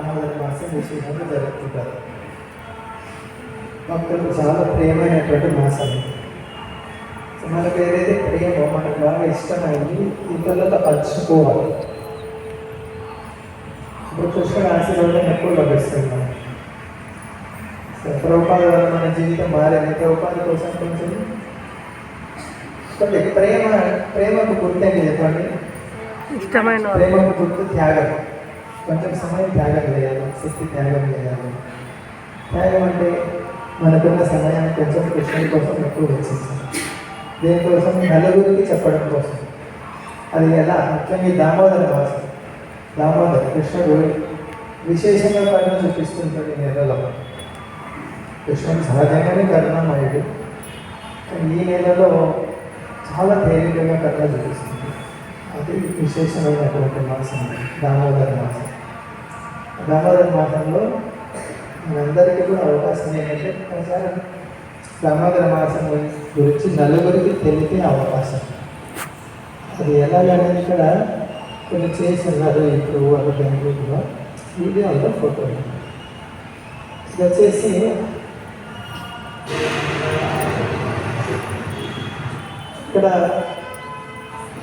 దామోదర మాసం విశేషంగా జరుపుకుంటారు భక్తులకు చాలా ప్రియమైనటువంటి మాసం సో మనకు ఏదైతే ప్రియమో మనకు బాగా ఇష్టమైంది ఇతరులతో పంచుకోవాలి ఇప్పుడు కృష్ణుడు ఆశీర్వాదం ఎక్కువ లభిస్తుంది మనకి. సో ప్రభుపాద వల్ల మన జీవితం మారింది ప్రభుపాద కోసం కొంచెం కొంచెం ప్రేమ ప్రేమకు గుర్తేంటి చెప్పండి ఇష్టమైన వాళ్ళు. ప్రేమకు గుర్తు త్యాగం కొంచెం సమయం త్యాగం చేయాలి శక్తి త్యాగం చేయాలి. త్యాగం అంటే మనకున్న సమయాన్ని కొంచెం కృష్ణుడి కోసం ఎక్కువ వెచ్చించాలి. దేనికోసం నలుగురికి చెప్పడం కోసం. అది ఎలా? ముఖ్యంగా ఈ దామోదర భాష దామోదర్ కృష్ణుడు విశేషంగా కరుణ చూపిస్తుంటాడు ఈ నెలలో. కృష్ణుడు సహజంగానే కరుణమయుడు. ఈ నెలలో చాలా తేలికగా కరుణ చూపిస్తుంది. విశేషమైనటువంటి మాసం దామోదర మాసం. దామోదర మాసంలో మనందరికీ కూడా అవకాశం ఏంటంటే ఒకసారి దామోదర మాసం గురించి నలుగురికి తెలిపే అవకాశం. అది ఎలాగనేది ఇక్కడ కొన్ని చేస్తున్నారు ఇప్పుడు వాళ్ళ బెంగళూరులో. వీడియోలో ఫోటో ఇది వచ్చేసి ఇక్కడ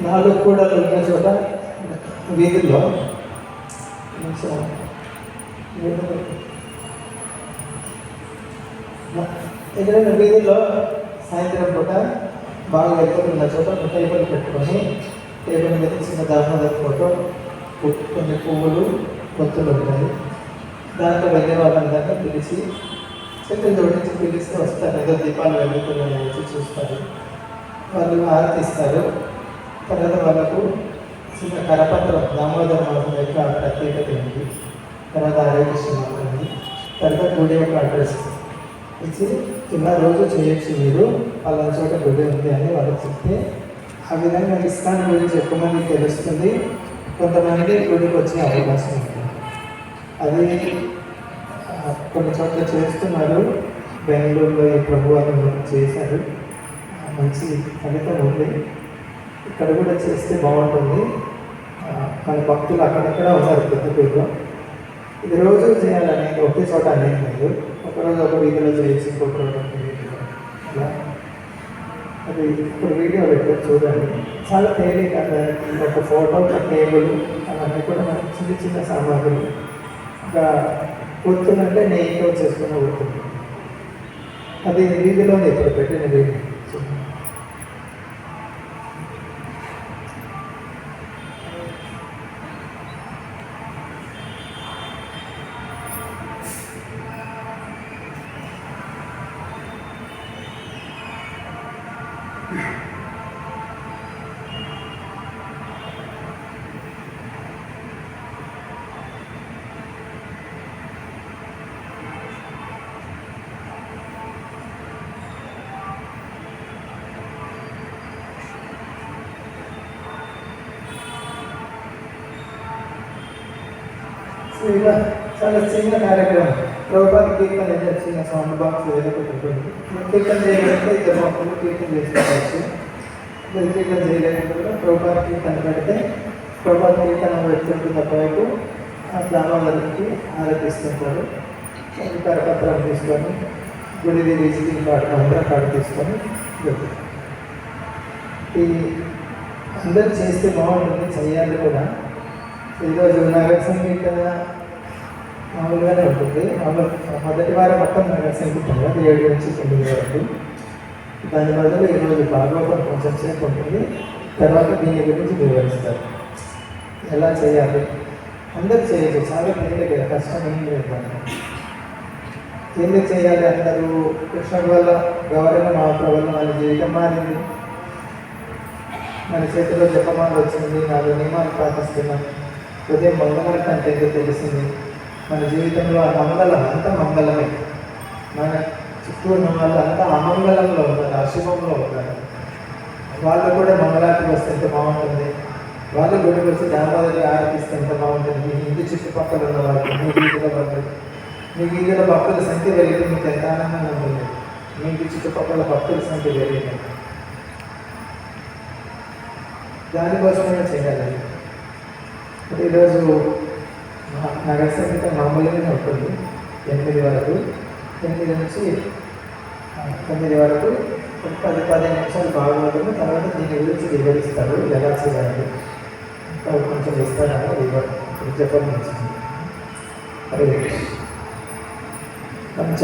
నాలుగు కూడా ఉన్న చోట వీధుల్లో ఎదురైన వీధిలో వీధుల్లో సాయంత్రం పూట బాగా వెళ్తున్న చోట ఒక టేబుల్ పెట్టుకొని టేబుల్ మీద చిన్న దామోదర్ ఫోటో కొన్ని పువ్వులు కొత్తులు ఉంటాయి. దాంట్లో వెళ్ళే వాళ్ళందరినీ పిలిచి చెట్లు జోడించి పిలిస్తే వస్తారు. ఏదో దీపాలు వెలుగుతున్నాయి వచ్చి చూస్తారు. వాళ్ళు ఆరతిస్తారు. తర్వాత వాళ్ళకు చిన్న కరపత్రం దామోదర మాసం యొక్క ప్రత్యేకత ఏంటి? తర్వాత ఆరోగ్య మాత్రమే. తర్వాత గుడి యొక్క అడ్రస్. ఇచ్చి ఇలా రోజు చేయొచ్చు మీరు. వాళ్ళ చోట గుడి ఉంది అని వాళ్ళకి చెప్తే ఆ విధంగా ఇస్కాన్ గురించి ఎక్కువ మందికి తెలుస్తుంది. కొంతమంది గుడికి వచ్చే అవకాశం ఉంటుంది అది కొన్ని చోట్ల చేస్తున్నారు. బెంగళూరులో ఈ ప్రభు అని చేశారు. మంచి ఫలితం ఉంది. ఇక్కడ కూడా చేస్తే బాగుంటుంది. మన భక్తులు అక్కడక్కడ ఉన్నారు పెద్దపూర్లో ఇది రోజు చేయాలనేది ఒకే చోట అనేది లేదు. ఒకరోజు ఒక వీధిలో చేయొచ్చు ఇంకొక రోజు ఒక వీధిలో అలా. అది ఇప్పుడు వీడియో పెట్టారు చూడండి. చాలా తేలిక ఒక ఫోటో ఒక టేబుల్ అవన్నీ కూడా మనకి చిన్న చిన్న సామాగ్రి. ఇంకా గుర్తుందంటే నెయ్యితో చేసుకున్న గుర్తుంది అది వీధిలోనే ఇప్పుడు పెట్టిన వీడియో చూడండి. ఇలా చాలా చిన్న కార్యక్రమం. ప్రభుత్వ కీర్తన ఏదో చిన్న సౌండ్ బాక్స్ ఏదో ఒకటి ఉంటుంది కీర్తన చేయాలంటే ఇద్దరు మొక్కలు కీర్తన చేసుకోవచ్చు. కీర్తన చేయలేకపోతే కూడా ప్రభుత్వ కీర్తన పెడితే ప్రభుత్వ కీర్తన పెడుతుంటుంది ఒకవైపు ఆ దామోదరికి ఆరోపిస్తుంటారు అది కరపత్రం తీసుకొని గుడిది విజిటింగ్ కార్డు అందరం కార్డు తీసుకొని ఈ అందరూ చేస్తే బాగుంటుంది చేయాలి కూడా. ఈరోజు నగర సంగీత మామూలుగానే ఉంటుంది. మొదటి వారం మొత్తం నగర సంగీతం అది ఏడు నుంచి తొమ్మిది వరకు. దాని బదులు ఈరోజు భాగవతం కొంచెం సేపు ఉంటుంది. తర్వాత దీని గురించి వివరిస్తారు. ఎలా చేయాలి? అందరు చేయొచ్చు. చాలా తేలిక కష్టం ఏం లేదు ఎందుకు చేయాలి అందరూ? కృష్ణుడి వల్ల గౌరవ మహాప్రభు వల్ల మన జీవితం మారింది. మన చేతిలో జపమాలు వచ్చింది నాలుగు నియమాలు పాటిస్తున్నాం. హృదయం మంగళం అంటే తెలిసింది మన జీవితంలో ఆ మంగళం అంతా మంగళమే. మన చుట్టూ ఉన్న వాళ్ళు అంతా అమంగళంలో ఉన్నారు అశుభంలో ఉన్నారు వాళ్ళు కూడా మంగళానికి వస్తే ఎంత బాగుంటుంది? వాళ్ళు గుడికి వచ్చి దామోదరి ఆరాధిస్తే ఎంత బాగుంటుంది? మీ ఇంటి చుట్టుపక్కల ఉన్న వాళ్ళు మీ వీధిలో వాళ్ళు. మీ వీధిలో భక్తుల సంఖ్య పెరిగితే మీకు ఎంత ఆనందంగా ఉంటుంది? మీ ఇంటి చుట్టుపక్కల భక్తుల సంఖ్య పెరిగింది దానికోసమే చేయాలి. ఈరోజు మా- నగర సంగీతం మామూలుగానే ఉంటుంది. ఎనిమిది వరకు ఎనిమిది నుంచి తొమ్మిది వరకు ఒక పది పదిహేను నిమిషాలు బాగుంటుంది. తర్వాత దీని గురించి వివరిస్తారు ఎలా చేయాలి ఇంకా కొంచెం ఇస్తారని వివరి చెప్పడం మంచిది హరే